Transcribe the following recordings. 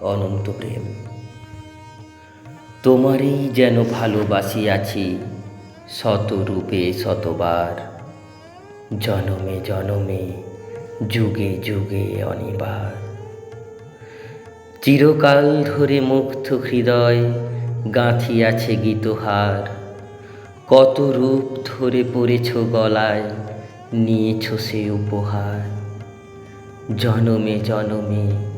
অনন্ত প্রেম। তোমারই যেন ভালোবাসিয়াছি শত রূপে শতবার। জনমে জনমে, যুগে যুগে অনিবার। চিরকাল ধরে মুগ্ধ হৃদয় গাঁথিয়াছে গীতহার। কত রূপ ধরে পড়েছ গলায়, নিয়েছ সে উপহার। জনমে জনমে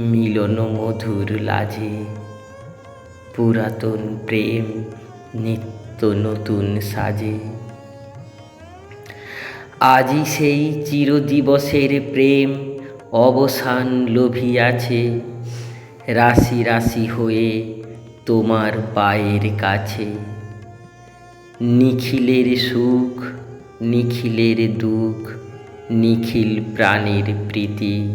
মিলন মধুর লাজে। পুরাতন প্রেম নিত্য নতুন সাজে। আজই সেই চিরদিবসের প্রেম অবসান লোভিয়াছে। রাশি রাশি হয়ে তোমার পায়ের কাছে। নিখিলের সুখ, নিখিলের দুঃখ, নিখিল প্রাণের প্রীতি।